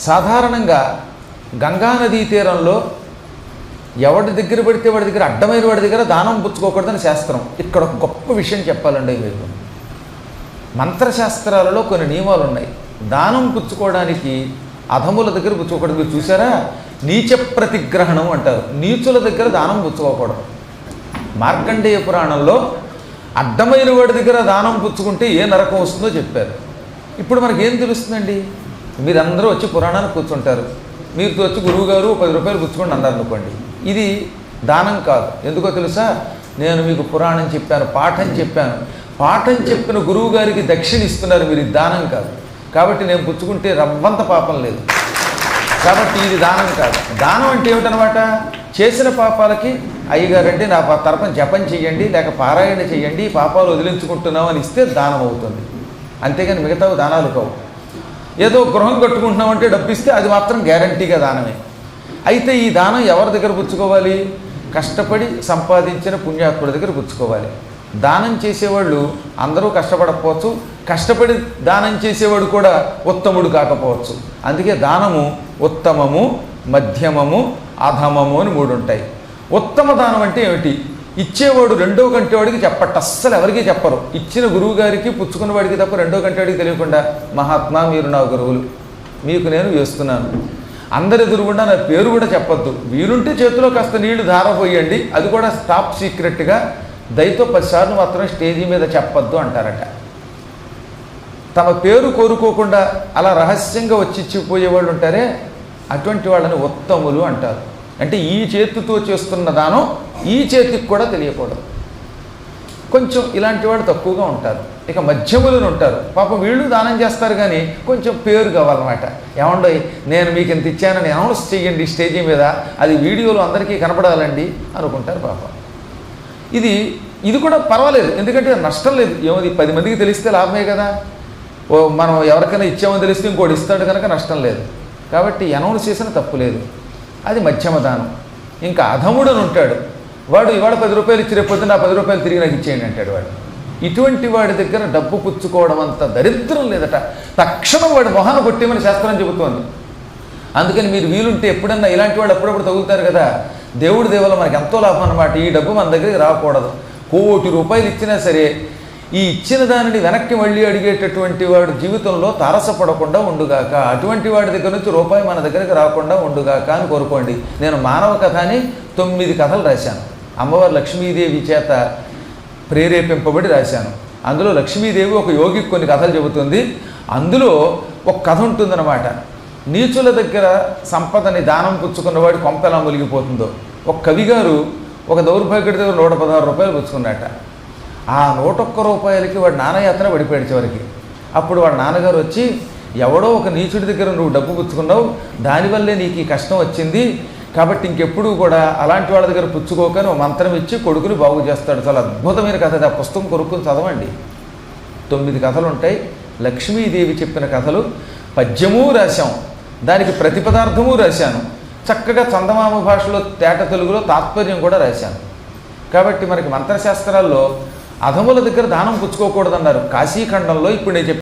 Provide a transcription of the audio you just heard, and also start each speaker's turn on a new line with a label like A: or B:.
A: సాధారణంగా గంగానదీ తీరంలో ఎవడి దగ్గర పడితే వాడి దగ్గర అడ్డమైన వాడి దగ్గర దానం పుచ్చుకోకూడదని శాస్త్రం. ఇక్కడ ఒక గొప్ప విషయం చెప్పాలండి మీకు మంత్రశాస్త్రాలలో కొన్ని నియమాలు ఉన్నాయి. దానం పుచ్చుకోవడానికి అధముల దగ్గర పుచ్చుకోకూడదు మీరు చూసారా? నీచ ప్రతిగ్రహణం అంటారు. నీచుల దగ్గర దానం పుచ్చుకోకూడదు. మార్కండేయ పురాణంలో అడ్డమైన వాడి దగ్గర దానం పుచ్చుకుంటే ఏ నరకం వస్తుందో చెప్పారు. ఇప్పుడు మనకేం తెలుస్తుందండి? మీరందరూ వచ్చి పురాణానికి కూర్చుంటారు. మీరు వచ్చి గురువుగారు పది రూపాయలు పుచ్చుకోండి అన్నారు అనుకోండి. ఇది దానం కాదు. ఎందుకో తెలుసా? నేను మీకు పురాణం చెప్పాను పాఠం చెప్పాను. పాఠం చెప్పిన గురువు గారికి దక్షిణ ఇస్తున్నారు మీరు ఇది దానం కాదు. కాబట్టి నేను పుచ్చుకుంటే రవ్వంత పాపం లేదు. కాబట్టి ఇది దానం కాదు. దానం అంటే ఏమిటనమాట? చేసిన పాపాలకి అయ్యగారంటే నా తరపున జపం చేయండి లేక పారాయణ చేయండి పాపాలు వదిలించుకుంటున్నాం అని ఇస్తే దానం అవుతుంది. అంతేగాని మిగతావి దానాలు కావు. ఏదో గృహం కట్టుకుంటున్నామంటే డబ్బు ఇస్తే అది మాత్రం గ్యారంటీగా దానమే. అయితే ఈ దానం ఎవరి దగ్గర పుచ్చుకోవాలి? కష్టపడి సంపాదించిన పుణ్యాత్ముడి దగ్గర పుచ్చుకోవాలి. దానం చేసేవాళ్ళు అందరూ కష్టపడకపోవచ్చు. కష్టపడి దానం చేసేవాడు కూడా ఉత్తముడు కాకపోవచ్చు. అందుకే దానము ఉత్తమము మధ్యమము అధమము అని మూడు ఉంటాయి. ఉత్తమ దానం అంటే ఏమిటి? ఇచ్చేవాడు రెండో కంటివాడికి చెప్పట అస్సలు ఎవరికీ చెప్పరు. ఇచ్చిన గురువు గారికి పుచ్చుకున్న వాడికి తప్ప రెండో కంటివాడికి తెలియకుండా మహాత్మా మీరు నా గురువులు. మీకు నేను వేస్తున్నాను. అందరి ఎదురుగుండా నా పేరు కూడా చెప్పొద్దు. వీలుంటే చేతిలో కాస్త నీళ్ళు ధారపోయండి. అది కూడా టాప్ సీక్రెట్గా దయతో పదిసార్లు మాత్రం స్టేజీ మీద చెప్పొద్దు అంటారట. తమ పేరు కోరుకోకుండా అలా రహస్యంగా వచ్చిచ్చిపోయే వాళ్ళు ఉంటారే అటువంటి వాళ్ళని ఉత్తములు అంటారు. అంటే ఈ చేతితో చేస్తున్న దానం ఈ చేతికి కూడా తెలియకూడదు. కొంచెం ఇలాంటి వాడు తక్కువగా ఉంటారు. ఇక మధ్యములను ఉంటారు. పాపం వీళ్ళు దానం చేస్తారు కానీ కొంచెం పేరు కావాలన్నమాట. ఏమండో నేను మీకు ఇంత ఇచ్చానని అనౌన్స్ చేయండి స్టేజీ మీద. అది వీడియోలో అందరికీ కనపడాలండి అనుకుంటారు పాపం. ఇది ఇది కూడా పర్వాలేదు. ఎందుకంటే నష్టం లేదు. ఏమది పది మందికి తెలిస్తే లాభమే కదా. ఓ మనం ఎవరికైనా ఇచ్చామని తెలిస్తే ఇంకోటి ఇస్తాడు కనుక నష్టం లేదు. కాబట్టి అనౌన్స్ చేసిన తప్పు లేదు. అది మధ్యమ దానం ఇంకా అధముడు అని ఉంటాడు. వాడు ఇవాళ పది రూపాయలు ఇచ్చి రేపు పొద్దున్న ఆ పది రూపాయలు తిరిగి నాకు ఇచ్చేయండి అంటాడు వాడు. ఇటువంటి వాడి దగ్గర డబ్బు పుచ్చుకోవడం అంత దరిద్రం లేదట. తక్షణం వాడి మొహాన కొట్టేమని శాస్త్రం చెబుతోంది. అందుకని మీరు వీలుంటే ఎప్పుడన్నా ఇలాంటి వాళ్ళు అప్పుడప్పుడు తగులుతారు కదా. దేవుడి దేవుల మనకి ఎంతో లాభం అనమాట ఈ డబ్బు మన దగ్గరికి రాకూడదు. కోటి రూపాయలు ఇచ్చినా సరే ఈ ఇచ్చిన దానిని వెనక్కి మళ్ళీ అడిగేటటువంటి వాడు జీవితంలో తారసపడకుండా ఉండుగాక అటువంటి వాడి దగ్గర నుంచి రూపాయి మన దగ్గరికి రాకుండా ఉండుగాక అని కోరుకోండి. నేను మానవ కథ అని తొమ్మిది కథలు రాశాను. అమ్మవారు లక్ష్మీదేవి చేత ప్రేరేపింపబడి రాశాను. అందులో లక్ష్మీదేవి ఒక యోగికి కొన్ని కథలు చెబుతుంది. అందులో ఒక కథ ఉంటుందన్నమాట. నీచుల దగ్గర సంపదని దానం పుచ్చుకున్నవాడి కొంప ఎలా మునిగిపోతుందో. ఒక కవిగారు ఒక దౌర్భాగ్యుడి దగ్గర నూట పదహారు రూపాయలు పుచ్చుకున్నట్ట ఆ నూట ఒక్క రూపాయలకి వాడు నానయాత్ర పడిపోయాడు చివరికి. అప్పుడు వాడు నాన్నగారు వచ్చి ఎవడో ఒక నీచుడి దగ్గర నువ్వు డబ్బు పుచ్చుకున్నావు దానివల్లే నీకు ఈ కష్టం వచ్చింది. కాబట్టి ఇంకెప్పుడు కూడా అలాంటి వాళ్ళ దగ్గర పుచ్చుకోకని ఓ మంత్రం ఇచ్చి కొడుకుని బాగు చేస్తాడు. చాలా అద్భుతమైన కథ అది. ఆ పుస్తకం కొనుక్కుని చదవండి. తొమ్మిది కథలు ఉంటాయి లక్ష్మీదేవి చెప్పిన కథలు పద్యము రాశాం. దానికి ప్రతిపదార్థము రాశాను. చక్కగా చందమామ భాషలో తేట తెలుగులో తాత్పర్యం కూడా రాశాను. కాబట్టి మనకి మంత్రశాస్త్రాల్లో అధముల దగ్గర దానం పుచ్చుకోకూడదన్నారు. కాశీఖండంలో ఇప్పుడు నేను చెప్పిన